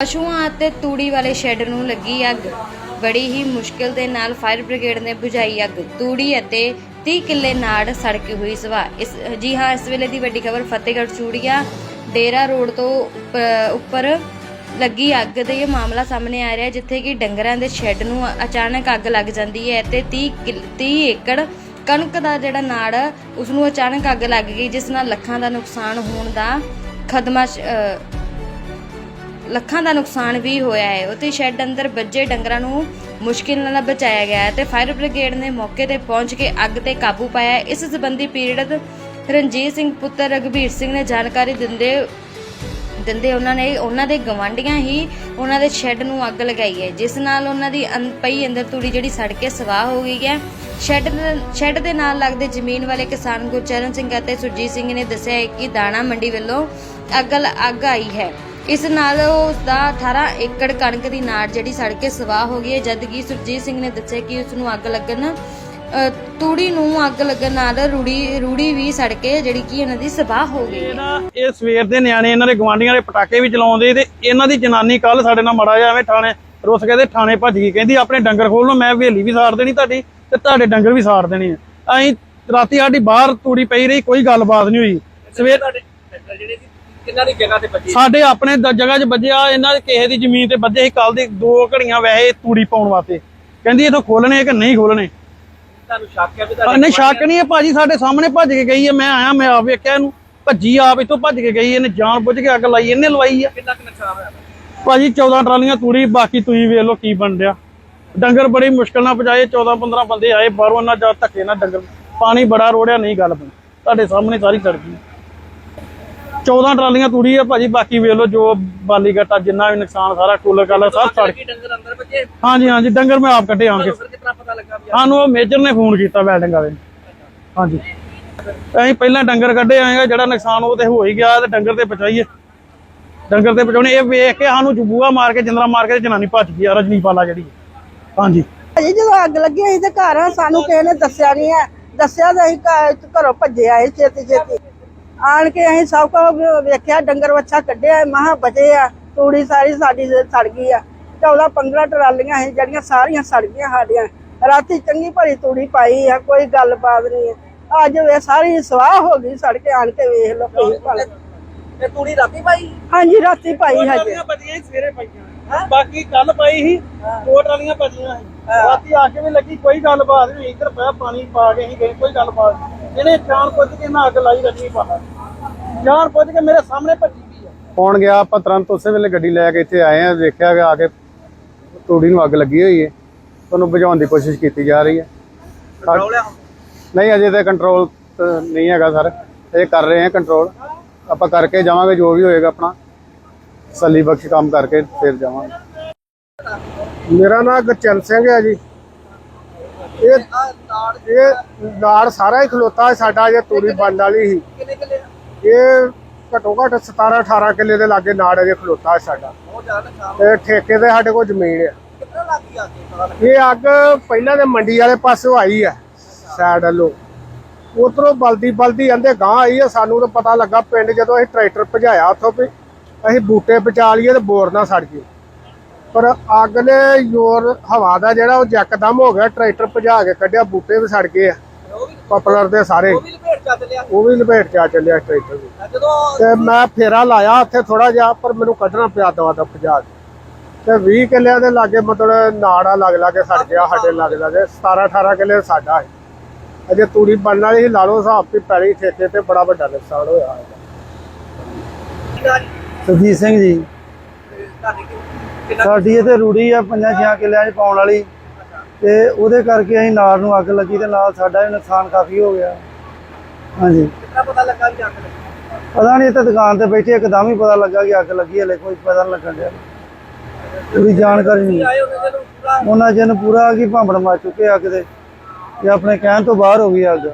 ਪਸ਼ੂਆਂ ਅਤੇ ਤੂੜੀ ਵਾਲੇ ਸ਼ੈੱਡ ਨੂੰ ਲੱਗੀ ਅੱਗ। ਬੜੀ ਹੀ ਮੁਸ਼ਕਿਲ ਦੇ ਨਾਲ ਫਾਇਰ ਬ੍ਰਿਗੇਡ ਨੇ ਬੁਝਾਈ ਅੱਗ। ਤੂੜੀ ਅਤੇ 30 ਕਿੱਲੇ ਨਾੜ ਸੜਕੀ ਹੋਈ ਸਵਾ ਇਸ ਜੀ ਹਾਂ ਇਸ ਵੇਲੇ ਦੀ ਵੱਡੀ ਖਬਰ ਫਤਿਹਗੜ੍ਹ ਚੂੜੀਆਂ ਡੇਰਾ ਰੋਡ ਤੋਂ ਉੱਪ- ਉੱਪਰ ਲੱਗੀ ਅੱਗ ਦਾ ਇਹ ਮਾਮਲਾ ਸਾਹਮਣੇ ਆ ਰਿਹਾ ਹੈ, ਜਿੱਥੇ ਕਿ ਡੰਗਰਾਂ ਦੇ ਸ਼ੈੱਡ ਨੂੰ ਅਚਾਨਕ ਅੱਗ ਲੱਗ ਜਾਂਦੀ ਹੈ ਤੇ 30 ਕਿੱਲ- 30 ਏਕੜ ਕਣਕ ਦਾ ਜਿਹੜਾ ਨਾੜ ਹੈ, ਉਸ ਨੂੰ ਅਚਾਨਕ ਅੱਗ ਲੱਗ ਗਈ ਜਿਸ ਨਾਲ ਲੱਖਾਂ ਦਾ ਨੁਕਸਾਨ ਹੋਣ ਦਾ ਖਦਮਾ ਸ਼- ਅ, ਲੱਖਾਂ ਦਾ ਨੁਕਸਾਨ ਵੀ ਹੋਇਆ ਹੈ। ਉੱਥੇ ਸ਼ੈੱਡ ਅੰਦਰ ਵੱਜੇ ਡੰਗਰਾਂ ਨੂੰ ਮੁਸ਼ਕਿਲ ਨਾਲ ਬਚਾਇਆ ਗਿਆ ਹੈ ਤੇ ਫਾਇਰ ਬ੍ਰਿਗੇਡ ਨੇ ਮੌਕੇ ਤੇ ਪਹੁੰਚ ਕੇ ਅੱਗ ਤੇ ਕਾਬੂ ਪਾਇਆ ਇਸ ਸਬੰਧੀ ਪੀੜਤ ਰਣਜੀਤ ਸਿੰਘ, ਪੁੱਤਰ ਰਗਵੀਰ ਸਿੰਘ ਨੇ ਜਾਣਕਾਰੀ ਦਿੰਦੇ ਦਿੰਦੇ ਉਹਨਾਂ ਨੇ ਉਹਨਾਂ ਦੇ ਗਵਾਂਢੀਆਂ ਹੀ ਉਹਨਾਂ ਦੇ ਸ਼ੈੱਡ ਨੂੰ ਅੱਗ ਲਗਾਈ ਹੈ, ਜਿਸ ਨਾਲ ਉਹਨਾਂ ਦੀ ਅੰ- ਪਈ ਅੰਦਰ ਤੂੜੀ ਜਿਹੜੀ ਸੜ ਕੇ ਸਵਾਹ ਹੋ ਗਈ ਹੈ। ਸ਼ੈੱਡ ਸ਼ੈੱਡ ਦੇ ਨਾਲ ਲੱਗਦੇ ਜ਼ਮੀਨ ਵਾਲੇ ਕਿਸਾਨ ਗੁਰਚਰਨ ਸਿੰਘ ਅਤੇ ਸੁਰਜੀਤ ਸਿੰਘ ਨੇ ਦੱਸਿਆ ਹੈ ਕਿ ਦਾਣਾ ਮੰਡੀ ਵੱਲੋਂ ਅੱਗ ਅੱਗ ਆਈ ਹੈ। ਇਸ ਨਾਲ ਉਸ ਦਾ 18 ਏਕੜ ਕਣਕ ਦੀ ਨਾੜ ਜਿਹੜੀ ਸੜ ਕੇ ਸਵਾਹ ਹੋ ਗਈ ਹੈ। ਜਦ ਕਿ ਸੁਰਜੀਤ ਸਿੰਘ ਨੇ ਦੱਸਿਆ ਕਿ ਉਸ ਨੂੰ ਅੱਗ ਲੱਗਣ ਤੂੜੀ ਨੂੰ ਅੱਗ ਲੱਗਣ ਨਾਲ ਰੂੜੀ ਰੂੜੀ ਵੀ ਸੜ ਕੇ ਜਿਹੜੀ ਕਿ ਉਹਨਾਂ ਦੀ ਸਵਾਹ ਹੋ ਗਈ। ਇਹ ਹੈ ਨਾ ਇਹ ਸਵੇਰ ਦੇ ਨਿਆਣੇ ਇਹਨਾਂ ਦੇ ਗਵਾਂਢੀਆਂ ਦੇ ਪਟਾਕੇ ਵੀ ਚਲਾਉਂਦੇ ਤੇ ਇਹਨਾਂ ਦੀ ਜਨਾਨੀ ਕੱਲ ਸਾਡੇ ਨਾਲ ਮੜਾ ਜਾਵੇਂ ਥਾਣੇ ਰੁੱਸ ਕੇ ਤੇ ਥਾਣੇ ਭੱਜ ਗਈ ਕਹਿੰਦੀ ਆਪਣੇ ਡੰਗਰ ਖੋਲ ਲਓ ਮੈਂ ਹਵੇਲੀ ਵੀ ਸਾੜ ਦੇਣੀ ਤੁਹਾਡੀ ਤੇ ਤੁਹਾਡੇ ਡੰਗਰ ਵੀ ਸਾੜ ਦੇਣੀ ਆ। ਅਸੀਂ ਰਾਤੀ ਸਾਡੀ ਬਾਹਰ ਤੂੜੀ ਪਈ ਰਹੀ ਕੋਈ ਗੱਲਬਾਤ ਨਹੀਂ ਹੋਈ। ਸਵੇਰ ਤੁਹਾਡੇ ਜਿਹੜੇ ਕਿੰਨਾ ਦੀ ਜਗ੍ਹਾ ਤੇ ਬੱਜੀ ਸਾਡੇ ਆਪਣੇ ਦ- ਜਗ੍ਹਾ 'ਚ ਵੱਜਿਆ ਇਹਨਾਂ ਦੇ ਕਿਸੇ ਦੀ ਜ਼ਮੀਨ ਤੇ ਵੱਜੇ ਸੀ ਕੱਲ ਦੀ ਦੋ ਘੜੀਆਂ ਵੈਸੇ ਤੂੜੀ ਪਾਉਣ ਵਾਸਤੇ। ਕਹਿੰਦੀ ਇਹ ਤਾਂ ਖੋਲਣੇ ਕਿ ਨਹੀਂ ਖੋਲਣੇ ਤੁਹਾਨੂੰ ਸ਼ੱਕ ਹੈ ਵੀ ਨਹੀਂ ਸ਼ੱਕ ਨਹੀਂ ਹੈ ਭਾਜੀ ਸਾਡੇ ਸਾਹਮਣੇ ਭੱਜ ਕੇ ਗਈ ਹੈ ਮੈਂ ਆਇਆ ਮੈਂ ਆਪ ਵੇਖਿਆ ਇਹਨੂੰ। ਭੱਜੀ ਆਪ ਇੱਥੋਂ ਭੱਜ ਕੇ ਗਈ ਇਹਨੇ ਜਾਣ ਬੁੱਝ ਕੇ ਅੱਗ ਲਾਈ ਇਹਨੇ ਲਵਾਈ ਆ। ਕਿੰਨਾ ਕੁ ਨੁਕਸਾਨ ਹੋਇਆ? ਭਾਜੀ 14 ਟਰਾਲੀਆਂ ਤੂੜੀ ਬਾਕੀ ਤੁਸੀਂ ਵੇਖ ਲਓ ਕੀ ਬਣ ਰਿਹਾ ਡੰਗਰ ਬੜੀ ਮੁਸ਼ਕਲ ਨਾਲ ਪਜਾਏ 14 15 ਬੰਦੇ ਆਏ ਬਾਹਰੋਂ ਉਹਨਾਂ ਜਾ ਧੱਕੇ ਨਾਲ ਡੰਗਰ ਪਾਣੀ ਬੜਾ ਰੋੜਿਆ ਨਹੀਂ ਗੱਲ ਬਣੀ। ਤੁਹਾਡੇ ਸਾਹਮਣੇ ਸਾਰੀ ਸੜਕੀ 14 ਟਰਾਲੀਆਂ ਤੂੜੀ ਆ ਭਾਜੀ ਬਾਕੀ ਵੇਖ ਲਓ ਜੋ ਬਾਲੀ ਗੱਟਾ ਜਿੰਨਾ ਵੀ ਨੁਕਸਾਨ ਸਾਰਾ ਕੂਲਰ ਕਾਲਰ ਸਭ ਸੜ ਕੀ ਡੰਗਰ ਅੰਦਰ ਬੱਜੇ ਹਾਂਜੀ ਹਾਂਜੀ ਡੰਗਰ ਮੈਂ ਆਪ ਕੱਢੇ ਆਣ ਕੇ। ਫਿਰ ਕਿਤਨਾ ਪਤਾ ਲੱਗਾ ਵੀ ਸਾਨੂੰ ਉਹ ਮੇਜਰ ਨੇ ਫੋਨ ਕੀਤਾ ਵੈਲਡਿੰਗ ਵਾਲੇ ਨੇ। ਹਾਂਜੀ। ਅਸੀਂ ਪਹਿਲਾਂ ਡੰਗਰ ਕੱਢੇ ਆਏਗਾ ਜਿਹੜਾ ਨੁਕਸਾਨ ਉਹ ਤੇ ਹੋ ਹੀ ਗਿਆ ਤੇ ਡੰਗਰ ਤੇ ਬਚਾਈਏ ਡੰਗਰ ਤੇ ਬਚਾਉਣੇ ਇਹ ਵੇਖ ਕੇ ਸਾਨੂੰ ਜਬੂਆ ਮਾਰ ਕੇ ਜਿੰਦਰਾ ਮਾਰ ਕੇ ਜਨਾਨੀ ਭੱਜ ਗਈ ਆ ਰਜਨੀਪਾਲਾ ਜਿਹੜੀ। ਹਾਂਜੀ। ਭਾਜੀ ਜਦੋਂ ਅੱਗ ਲੱਗੀ ਅਸੀਂ ਤੇ ਘਰ ਸਾਨੂੰ ਕਿਸੇ ਨੇ ਦੱਸਿਆ ਨਹੀਂ ਹੈ। ਦੱਸਿਆ ਤਾਂ ਅਸੀਂ ਘਰ- ਘਰੋਂ ਭੱਜੇ ਆਏ ਛੇਤੀ ਛੇਤੀ ਆਣ ਕੇ ਅਸੀਂ ਸਭ ਕੁਝ ਵੇਖਿਆ ਡੰਗਰ ਵੱਛਾ ਕੱਢਿਆ ਮਹਾ ਬਚੇ ਆ ਤੂੜੀ ਸਾਰੀ ਸਾਡੀ ਸੜ ਗਈ ਆ। 14 15 ਟਰਾਲੀਆਂ ਸੀ ਜਿਹੜੀਆਂ ਸਾਰੀਆਂ ਸੜ ਗਈਆਂ ਸਾਡੀਆਂ। ਰਾਤੀ ਚੰਗੀ ਭਲੀ ਤੂੜੀ ਪਾਈ ਆ ਕੋਈ ਗੱਲਬਾਤ ਨਹੀਂ ਹੈ ਅੱਜ ਵੇ ਸਾਰੀ ਸਵਾਹ ਹੋ ਗਈ ਸੜ ਕੇ ਆਣ ਕੇ ਵੇਖ ਲਓ ਕੀ ਭਲਾ। ਤੇ ਤੂੜੀ ਰਾਤੀ ਪਾਈ? ਹਾਂਜੀ ਰਾਤੀ ਪਾਈ ਹਜੇ। ਸੀ, ਸਵੇਰੇ ਪਈਆਂ। ਬਾਕੀ ਕੱਲ ਪਾਈ ਸੀ ਦੋ ਟਰਾਲੀਆਂ ਭੱਜੀਆਂ ਸੀ। ਰਾਤੀ ਆ ਕੇ ਵੀ ਲੱਗੀ ਕੋਈ ਗੱਲਬਾਤ ਨਹੀਂ ਇੱਧਰ ਪਿਆ ਪਾਣੀ ਪਾ ਕੇ ਹੀ ਗਏ ਕੋਈ ਗੱਲਬਾਤ ਨਹੀਂ। ਇਹਨੇ ਜਾਣ ਪੁੱਜ ਕੇ ਨਾ ਅੱਗ ਲਾਈ ਰਜਨੀਪਾਲਾ ਜਾਣ ਪੁੱਜ ਕੇ ਮੇਰੇ ਸਾਹਮਣੇ ਭੱਜੀ ਗਈ ਆ। ਕੌਣ ਗਿਆ? ਆਪਾਂ ਤੁਰੰਤ ਉਸੇ ਵੇਲੇ ਗੱਡੀ ਲੈ ਕੇ ਇੱਥੇ ਆਏ ਆ ਵੇਖਿਆ ਕਿ ਆ ਕੇ ਤੂੜੀ ਨੂੰ ਅੱਗ ਲੱਗੀ ਹੋਈ ਹੈ। ਉਹਨੂੰ ਬੁਝਾਉਣ ਦੀ ਕੋਸ਼ਿਸ਼ ਕੀਤੀ ਜਾ ਰਹੀ ਹੈ। ਕੰਟਰੋਲ ਆ ਨਹੀਂ ਅਜੇ ਤੇ ਕੰਟਰੋਲ ਨਹੀਂ ਹੈਗਾ ਸਰ। ਇਹ ਕਰ ਰਹੇ ਹਾਂ ਕੰਟਰੋਲ ਆਪਾਂ ਕਰਕੇ ਜਾਵਾਂਗੇ ਜੋ ਵੀ ਹੋਏਗਾ ਆਪਣਾ। ਸੱਲੀ ਬਖਸ਼ ਕੰਮ ਕਰਕੇ ਫਿਰ ਜਾਵਾਂਗੇ। ਮੇਰਾ ਨਾਮ ਗੁਰਚਰਨ ਸਿੰਘ ਹੈ ਜੀ। ਇਹ ਇਹ ਨਾੜ ਸਾਰਾ ਹੀ ਖਲੋਤਾ ਹੈ ਸਾਡਾ ਜੇ ਤੂੜੀ ਬੰਦ ਵਾਲੀ ਕਿੰਨੇ ਕਿੱਲੇ ਇਹ ਘੱਟੋ ਘੱਟ 17 18 ਕਿੱਲੇ ਦੇ ਲਾਗੇ ਨਾੜ ਅਜੇ ਖਲੋਤਾ ਹੈ ਸਾਡਾ। ਬਹੁਤ ਜ਼ਿਆਦਾ ਨੁਕਸਾਨ ਤੇ ਠੇਕੇ ਤੇ ਸਾਡੇ ਕੋਲ ਜ਼ਮੀਨ ਹੈ ਕਿੰਨਾ ਲੱਗ ਸਾਰਾ ਇਹ ਅੱਗ ਪਹਿਲਾਂ ਤੇ ਮੰਡੀ ਵਾਲੇ ਪਾਸੋਂ ਆਈ ਹੈ ਸਾਈਡ ਵੱਲੋਂ। ਉਧਰੋਂ ਬਲਦੀ ਬਲਦੀ ਆਂਦੇ ਗਾਂ ਆਈ ਹੈ ਸਾਨੂੰ ਤਾਂ ਪਤਾ ਲੱਗਾ ਪਿੰਡ ਜਦੋਂ ਅਸੀਂ ਟਰੈਕਟਰ ਭਜਾਇਆ ਉੱਥੋਂ ਵੀ ਅਸੀਂ ਬੂਟੇ ਬਚਾ ਲਈਏ ਤੇ ਬੋਰ ਨਾ ਸੜ ਗਏ ਪਰ ਅੱਗ ਨੇ ਜ਼ੋਰ ਹਵਾ ਦਾ ਜਿਹੜਾ ਉਹ ਯਕਦਮ ਹੋ ਗਿਆ ਟਰੈਕਟਰ ਭਜਾ ਕੇ ਕੱਢਿਆ ਬੂਟੇ ਵੀ ਸੜ ਗਏ ਆ। ਪਪਲਰ ਦੇ ਸਾਰੇ। ਉਹ ਵੀ ਲਪੇਟ ਚੱਲ ਲਿਆ। ਉਹ ਵੀ ਲਪੇਟ ਚ ਚੱਲਿਆ ਟਰੈਕਟਰ ਵੀ। ਤੇ ਮੈਂ ਫੇਰਾ ਲਾਇਆ ਉੱਥੇ ਥੋੜਾ ਜਿਹਾ ਪਰ ਮੈਨੂੰ ਕੱਢਣਾ ਪਿਆ ਦਵਾ ਦਾ ਭਜਾ ਕੇ। ਤੇ 20 ਕਿੱਲਿਆਂ ਦੇ ਲਾਗੇ ਮਤਲਬ ਨਾੜਾ ਲੱਗ ਲੱਗੇ ਸੜ ਗਿਆ ਸਾਡੇ ਲੱਗ ਲੱਗੇ 17 18 ਕਿੱਲੇ ਸਾਡਾ ਹੈ ਅਜੇ ਤੂੜੀ ਬਣਨ ਵਾਲੀ ਸੀ ਲਾ ਲਓ ਹਿਸਾਬ ਵੀ ਪੈਲੀ ਠੇਕੇ ਤੇ ਬੜਾ ਵੱਡਾ ਨੁਕਸਾਨ ਹੋਇਆ। ਸੁਰਜੀਤ ਸਿੰਘ ਜੀ। ਤੁਹਾਡੇ ਸਾਡੀ ਇੱਥੇ ਰੂੜੀ ਆ ਪੰਜਾਂ ਛਿਆਂ ਕਿੱਲਿਆਂ 'ਚ ਪਾਉਣ ਵਾਲੀ। ਤੇ ਉਹਦੇ ਕਰਕੇ ਅਸੀਂ ਨਾੜ ਨੂੰ ਅੱਗ ਲੱਗੀ ਤੇ ਨਾਲ ਸਾਡਾ ਵੀ ਨੁਕਸਾਨ ਕਾਫੀ ਹੋ ਗਿਆ। ਹਾਂਜੀ। ਕਿੰਨਾ ਪਤਾ ਲੱਗਾ ਵੀ ਅੱਗ ਲੱਗੀ? ਪਤਾ ਨਹੀਂ ਇੱਥੇ ਦੁਕਾਨ ਤੇ ਬੈਠੇ ਇੱਕਦਮ ਹੀ ਪਤਾ ਲੱਗਾ ਕਿ ਅੱਗ ਲੱਗੀ ਹਲੇ ਕੋਈ ਪਤਾ ਨਹੀਂ ਲੱਗਣ ਡਿਆ। ਪੂਰੀ ਜਾਣਕਾਰੀ ਨਹੀਂ। ਉਹਨੇ ਪੂਰਾ ਜਨ ਪੂਰਾ ਕੀ ਭਾਂਬੜ ਮਾ ਚੁੱਕੇ ਅੱਗ ਦੇ। ਇਹ ਆਪਣੇ ਕਹਿਣ ਤੋਂ ਬਾਹਰ ਹੋ ਗਈ ਅੱਗ।